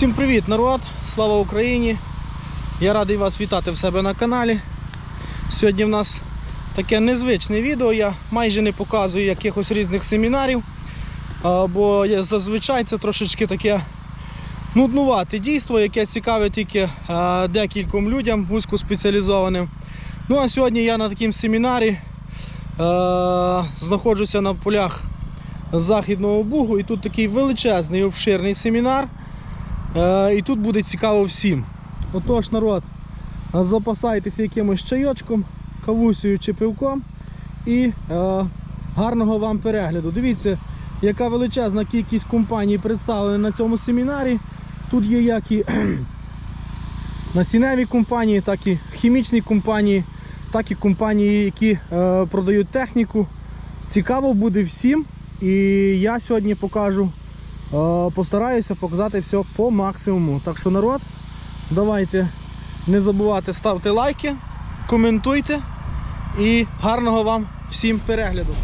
Всім привіт, народ! Слава Україні! Я радий вас вітати в себе на каналі. Сьогодні в нас таке незвичне відео. Я майже не показую якихось різних семінарів, бо зазвичай це трошечки таке нуднувате дійство, яке цікаве тільки декільком людям вузькоспеціалізованим. Ну а сьогодні я на такому семінарі знаходжуся на полях Західного Бугу і тут такий величезний обширний семінар. Е, і тут буде цікаво всім. Отож, народ, запасайтеся якимось чайочком, кавусею чи пивком і е, гарного вам перегляду. Дивіться, яка величезна кількість компаній представлена на цьому семінарі. Тут є як і насінневі компанії, так і хімічні компанії, так і компанії, які е, продають техніку. Цікаво буде всім. І я сьогодні покажу, постараюся показати все по максимуму. Так що народ, давайте не забувати ставити лайки, коментуйте і гарного вам всім перегляду.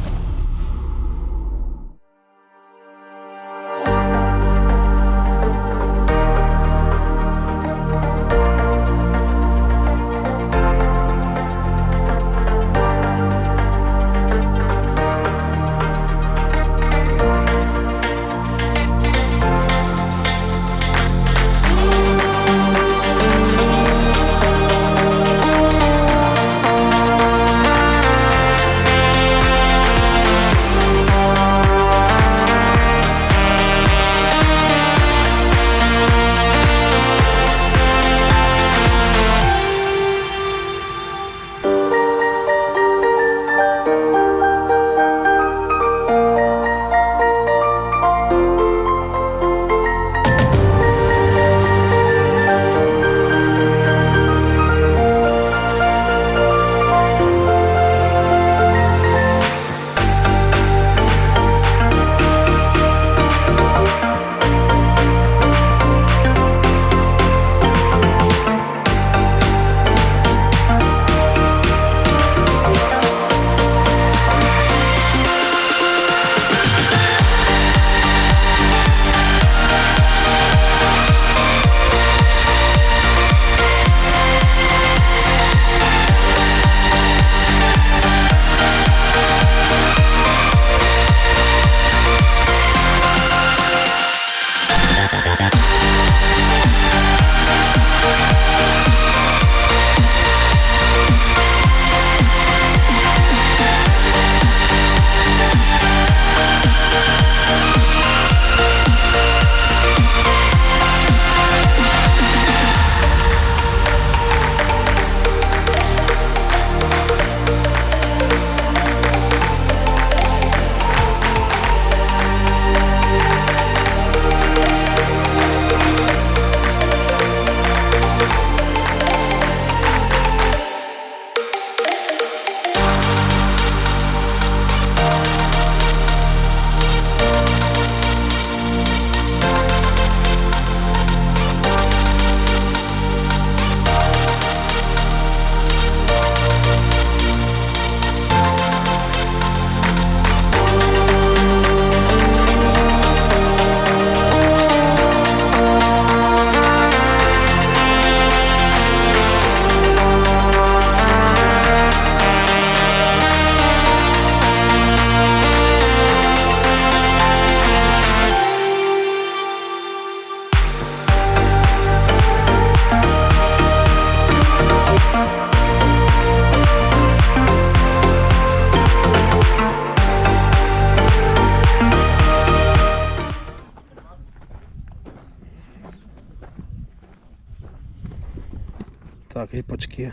Так, ріпачки.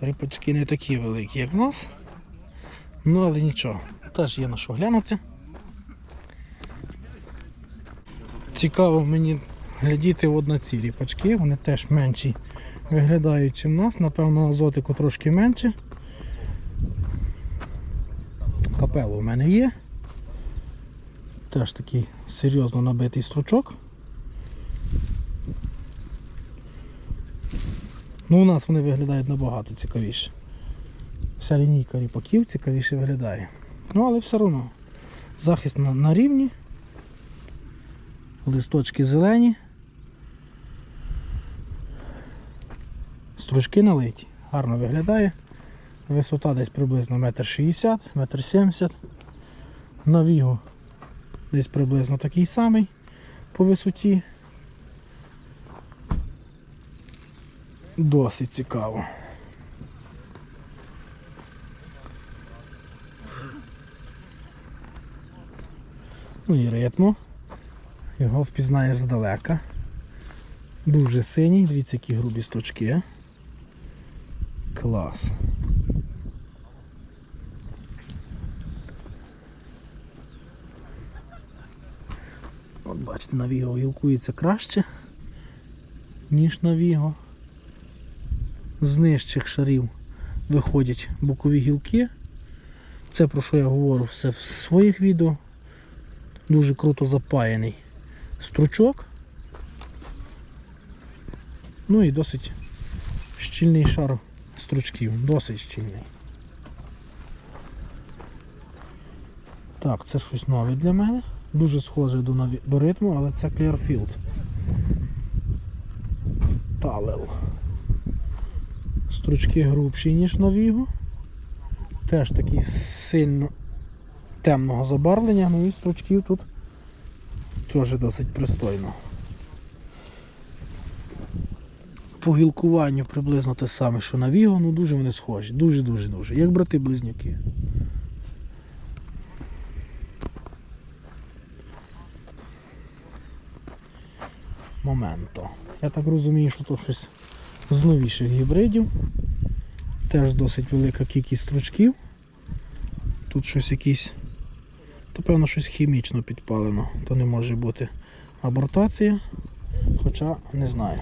Ріпачки не такі великі, як в нас. Ну, але нічого. Теж є на що глянути. Цікаво мені глядіти от на ці ріпачки, вони теж менші виглядають, ніж в нас. Напевно, азотику трошки менше. Капело в мене є. Теж такий серйозно набитий стручок. Ну, у нас вони виглядають набагато цікавіше. Вся лінійка ріпаків цікавіше виглядає. Ну, але все одно. Захист на, на рівні. Листочки зелені. Стручки налиті. Гарно виглядає. Висота десь приблизно 1,60 м, 1,70 м. На вігу десь приблизно такий самий по висоті. Досить цікаво. Ну і ритмо. Його впізнаєш здалека. Дуже синій, дивіться, які грубі стручки. Клас. От бачите, на Віго гілкується краще, ніж на Віго. З нижчих шарів виходять бокові гілки. Це про що я говорю все в своїх відео. Дуже круто запаяний стручок. Ну і досить щільний шар стручків, досить щільний. Так, це щось нове для мене. Дуже схоже до, до ритму, але це Clearfield. Талел. Стручки грубші, ніж на Вігу. Теж такий сильно темного забарвлення, ну і стручків тут теж досить пристойно. По гілкуванню приблизно те саме, що на Віго, ну дуже вони схожі. Дуже-дуже дуже. Як брати-близнюки. Моменто. Я так розумію, що то щось з новіших гібридів. Теж досить велика кількість стручків. Тут щось якісь, то певно щось хімічно підпалено, то не може бути абортація. Хоча не знаю.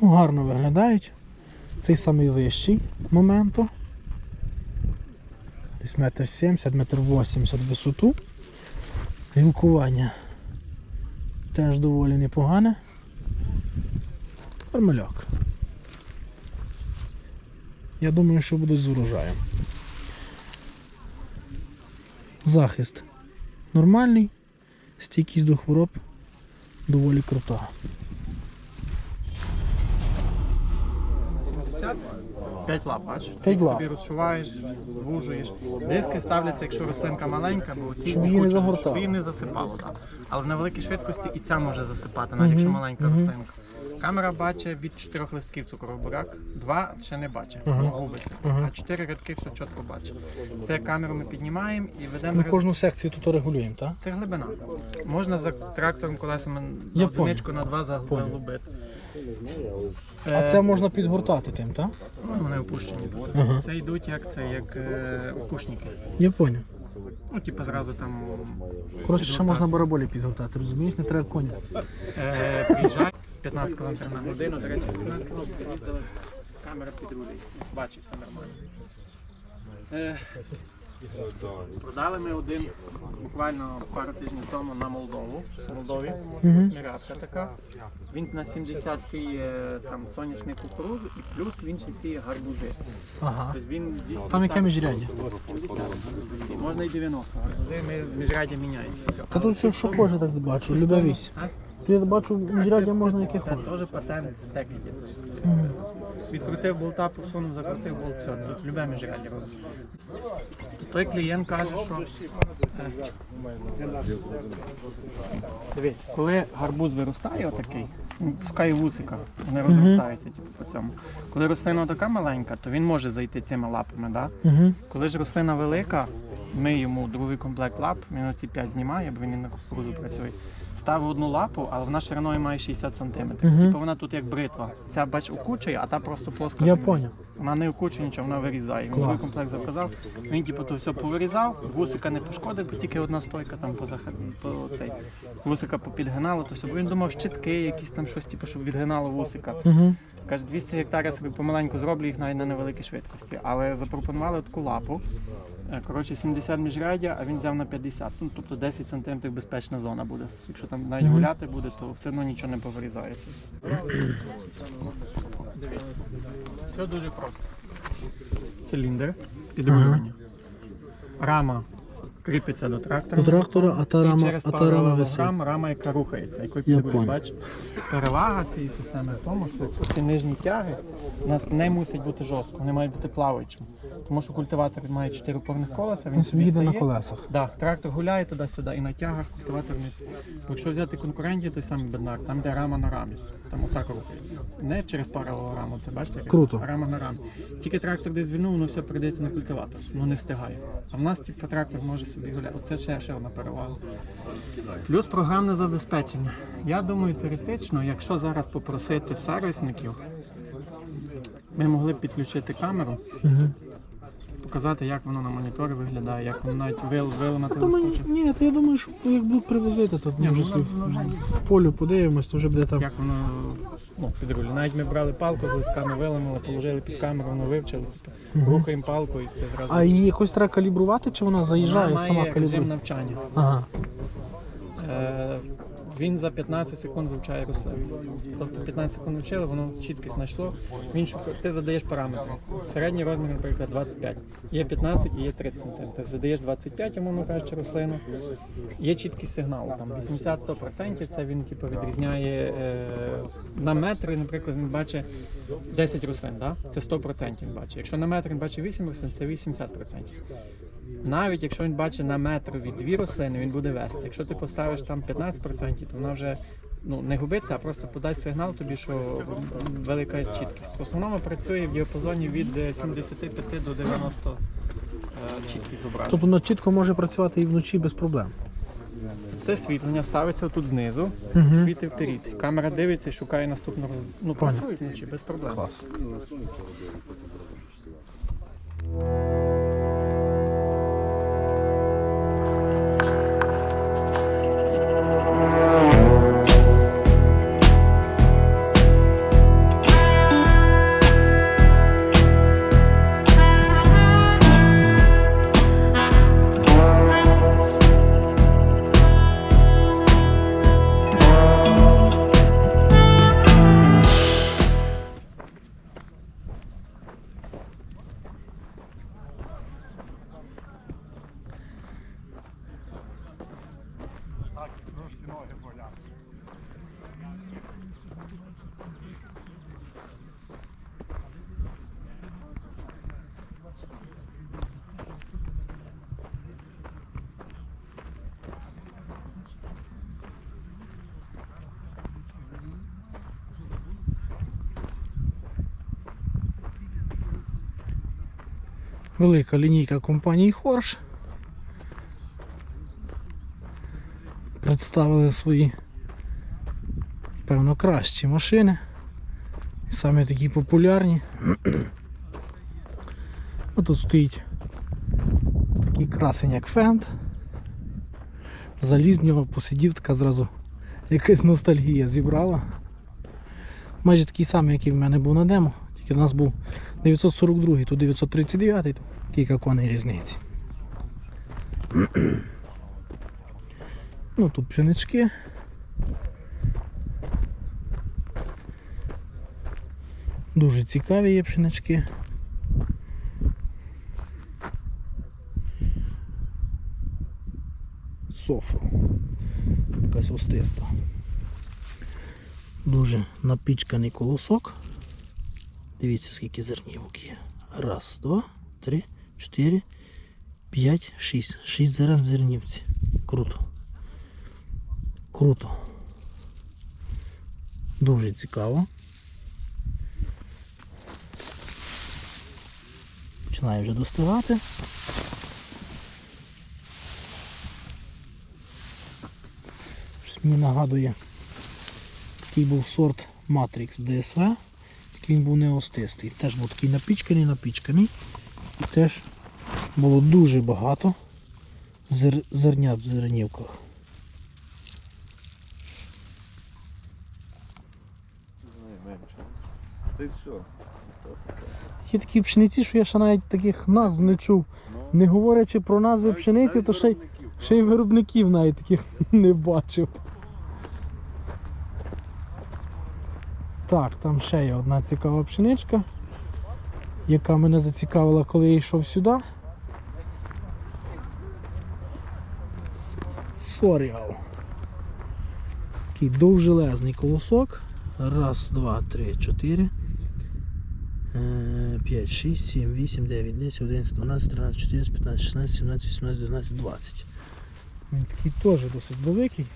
Ну, гарно виглядають. Цей самий вищий моменту. Десь метр сімдесят, метр вісімдесят висоту. Гілкування теж доволі непогане. Армаляк. Я думаю, що буде з урожаєм. Захист нормальний, стійкість до хвороб доволі крута. 5 лап, бачиш? Ти П'ять їх лап. собі розшуваєш, звужуєш. Диски ставляться, якщо рослинка маленька, бо ці Щоб її не загортало. щоб її не засипало. Так. Але на великій швидкості і ця може засипати, навіть якщо маленька рослинка. Камера бачить від чотирьох листків цукровий бурак, два ще не бачить, воно губиться. А чотири рядки все чітко бачить. Це камеру ми піднімаємо і ведемо Ми рез- кожну секцію тут регулюємо, так? Це глибина. Можна за трактором колесами Я на одиничку на два за- заглубити. А це можна підгортати тим, так? Ну, вони опущені тут. Це йдуть як це, як е. Я поняв. Ну, типу, зразу там. Коротше, ще можна бараболі підгортати, розумієш, не треба коня. Е, приїжджають 15 км на годину, до речі, 15 км їздили, камера підрулює, бачить, все нормально. Е, продали ми один буквально пару тижнів тому на Молдову. В Молдові смірятка така. Він на 70 сіє там сонячний кукурудзу і плюс він ще сіє гарбузи. Ага. Тобто він дійсно Там яке міжряддя? 70. Можна і 90 гарбузи, ми міжряддя міняється. Та тут все, що хоче, так бачу, любе вісь. А? Тут я бачу, міжряддя можна яке Це теж патент з техніки. Відкрутив болта, посунув, закрутив болт, все, любе міжряддя робить. Той клієнт каже, що е, дивись, коли гарбуз виростає отакий, ну, пускай вусика, вони розростаються типу, по цьому. Коли рослина така маленька, то він може зайти цими лапами. Да? Коли ж рослина велика, ми йому другий комплект лап, він оці 5 знімає, бо він на кукурудзу працює. Ставив одну лапу, але вона шириною має 60 см. Типу вона тут як бритва. Ця бач укучує, а та просто плоска. Я поняв. Вона не укучує нічого, вона вирізає. Він Клас. другий комплект заказав. Він типу то все повирізав, вусика не пошкодив, бо тільки одна стойка там позах... по цей вусика попідгинало, то все. Бо він думав, щитки, якісь там щось, типу, щоб відгинало вусика. Угу. Каже, 200 гектарів я собі помаленьку зроблю їх навіть на невеликій швидкості. Але запропонували таку лапу. Е, Коротше, 70 міжрядя, а він взяв на 50. Ну, тобто 10 см безпечна зона буде. Якщо там навіть гуляти буде, то все одно нічого не повирізає. Дивись. Все дуже просто. Циліндр, підрулювання. Рама кріпиться до трактора. До трактора, а та рама, а та рама висить. рама, рама, яка рухається, Я підрулює. понял. Бач, перевага цієї системи в тому, що ці нижні тяги у нас не мусять бути жорстко, вони мають бути плаваючими. Тому що культиватор має чотири повних колеса, він Він собі їде на стає. колесах. Да, трактор гуляє туди-сюди і на тягах культиватор не. Якщо взяти конкурентів, той самий беднак, там де рама на рамі, там отак рухається. Не через парову раму, це бачите, як Круто. рама на рамі. Тільки трактор десь звільнув, воно все передається на культиватор, ну не встигає. А в нас типу, трактор може собі гуляти. Оце ще, ще одна перевага. Плюс програмне забезпечення. Я думаю, теоретично, якщо зараз попросити сервісників, ми могли б підключити камеру, показати, як воно на моніторі виглядає, як воно навіть вил, То мені, листочок. ні, то я думаю, що як будуть привозити, то Ні, ми вже ну, собі ну, ну, в, в полю подивимось, то вже буде там. Як воно ну, під руль. Навіть ми брали палку з листками, виламали, положили під камеру, воно вивчили. Типу, рухаємо палку і це зразу. А її якось треба калібрувати, чи вона заїжджає Вона сама має режим калібрує? навчання. Ага. Е, він за 15 секунд вивчає рослину. Тобто 15 секунд вчили, воно чіткість знайшло. Він шукає, ти задаєш параметри. Середній розмір, наприклад, 25. Є 15 і є 30 см. Ти задаєш 25, йому кажучи, рослину. Є чіткість сигналу. Там 80-100% це він типу, відрізняє е, на метри. наприклад, він бачить 10 рослин, да? це 100% він бачить. Якщо на метр він бачить 8 рослин, це 80%. Навіть якщо він бачить на метр від дві рослини, він буде вести. Якщо ти поставиш там 15%, то вона вже ну, не губиться, а просто подасть сигнал тобі, що велика чіткість. В основному працює в діапазоні від е, 75 до 90 е, чіткість зображення. Тобто воно чітко може працювати і вночі без проблем. Це світлення ставиться тут знизу, Мгм. світить вперед. Камера дивиться і шукає наступну роз- Ну, працюють вночі без проблем. Клас. Велика лінійка компанії Хорш. Представили свої, певно, кращі машини. І Саме такі популярні. Ну, тут стоїть такий красень, як фенд. Заліз в нього, посидів, така зразу якась ностальгія зібрала. Майже такий самий, який в мене був на демо, тільки з нас був 942, тут 939, то кілька коней різниці. Ну тут пшенички. Дуже цікаві є пшенички. Софру. Якась остиста. Дуже напічканий колосок. Дивіться, скільки зернівок є. Раз, два, три, чотири, п'ять, шість. Шість зерен в зернівці. Круто. Круто. Дуже цікаво. Починає вже достигати. Щось мені нагадує, такий був сорт Matrix DSV. Тільки він був не остистий. Теж був такий напічканий, напічканий. І теж було дуже багато зер... зернят в зернівках. Ти все. Є такі пшениці, що я ще навіть таких назв не чув. Не говорячи про назви пшениці, то ще, й- ще й виробників навіть таких не бачив. Так, там ще є одна цікава пшеничка, яка мене зацікавила, коли я йшов сюди. сенсоріал. Такий довжелезний колосок. Раз, два, три, чотири. Е, 5, 6, 7, 8, 9, 10, 11, 12, 13, 14, 15, 16, 17, 18, 19, 20. Він такий теж досить великий.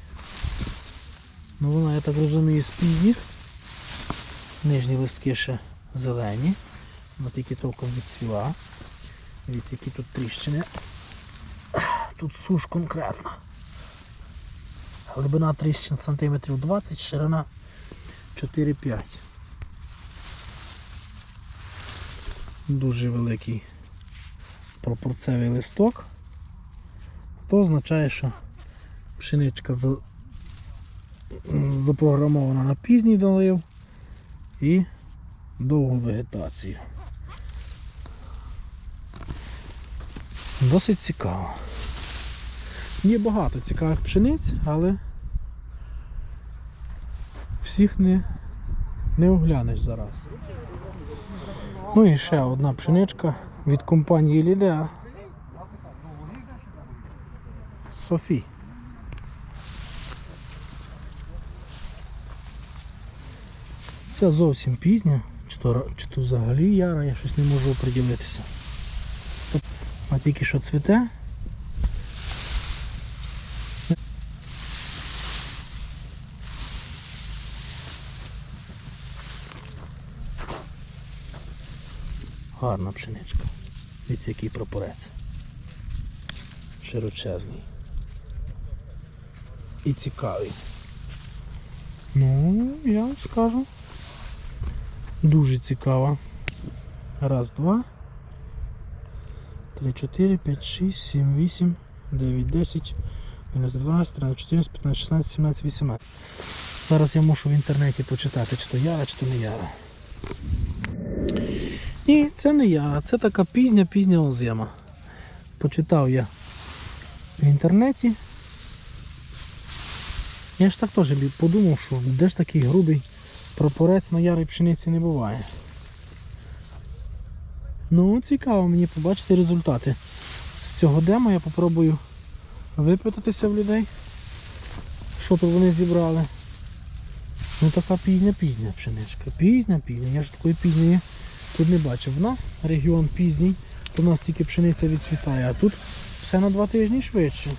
Ну вона, я так розумію, з. Нижні листки ще зелені. Вона тільки толком відцвіла. Дивіться, які тут тріщини. Тут суш конкретно. Глибина тріщин сантиметрів 20, ширина 4-5. Дуже великий пропорцевий листок. То означає, що пшеничка запрограмована на пізній долив і довгу вегетацію. Досить цікаво. Є багато цікавих пшениць, але всіх не, не оглянеш зараз. Ну і ще одна пшеничка від компанії Лідеа. Софі. Це зовсім пізня, чи то, чи то взагалі яра, я щось не можу оприділитися. А тільки що цвіте. Гарна пшеничка. Дивіться, який прапорець. Широчезний. І цікавий. Ну, я вам скажу. Дуже цікава. Раз, два. 3, 4, 5, 6, 7, 8, 9, 10, 11, 12, 13, 14, 15, 16, 17, 18. Зараз я мушу в інтернеті почитати, чи то яра, чи то не яра. Ні, це не яра, це така пізня пізня озима. Почитав я в інтернеті. Я ж так теж подумав, що де ж такий грубий прапорець на ярій пшениці не буває. Ну, цікаво мені побачити результати. З цього демо я попробую випитатися в людей, що то вони зібрали. Ну така пізня-пізня пшеничка. Пізня-пізня. Я ж такої пізньої тут не бачив. У нас регіон пізній, то в нас тільки пшениця відцвітає, а тут все на два тижні швидше.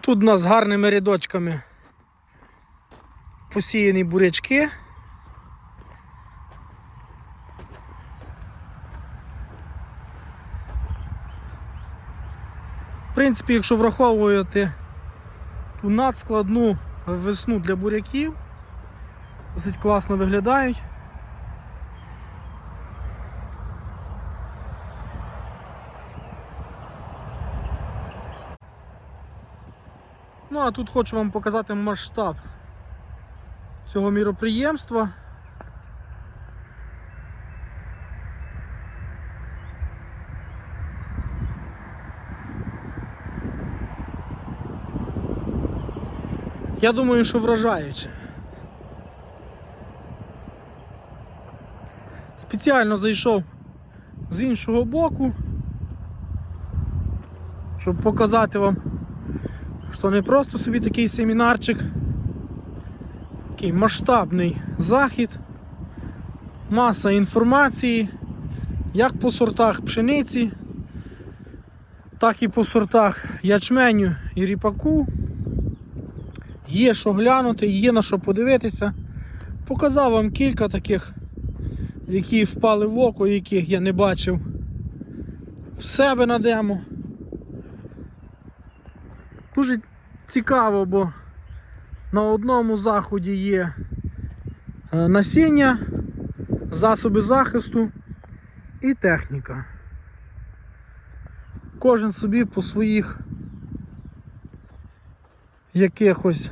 Тут у нас гарними рядочками посіяні бурячки. Принципі, якщо враховувати ту надскладну весну для буряків, досить класно виглядають. Ну а тут хочу вам показати масштаб цього міроприємства. Я думаю, що вражаюче. Спеціально зайшов з іншого боку, щоб показати вам що не просто собі такий семінарчик, такий масштабний захід, маса інформації, як по сортах пшениці, так і по сортах ячменю і ріпаку. Є що глянути, є на що подивитися. Показав вам кілька таких, які впали в око, яких я не бачив в себе на демо. Дуже цікаво, бо на одному заході є е, насіння, засоби захисту і техніка. Кожен собі по своїх якихось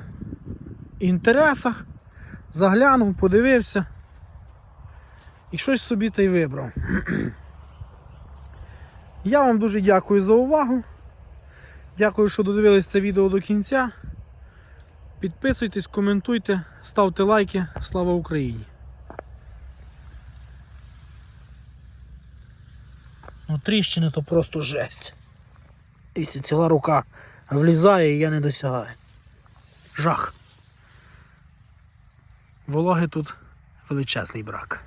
інтересах заглянув, подивився і щось собі та й вибрав. Я вам дуже дякую за увагу. Дякую, що додивились це відео до кінця. Підписуйтесь, коментуйте, ставте лайки. Слава Україні! Ну тріщини то просто жесть. І ціла рука влізає і я не досягаю. Жах. Вологи тут величезний брак.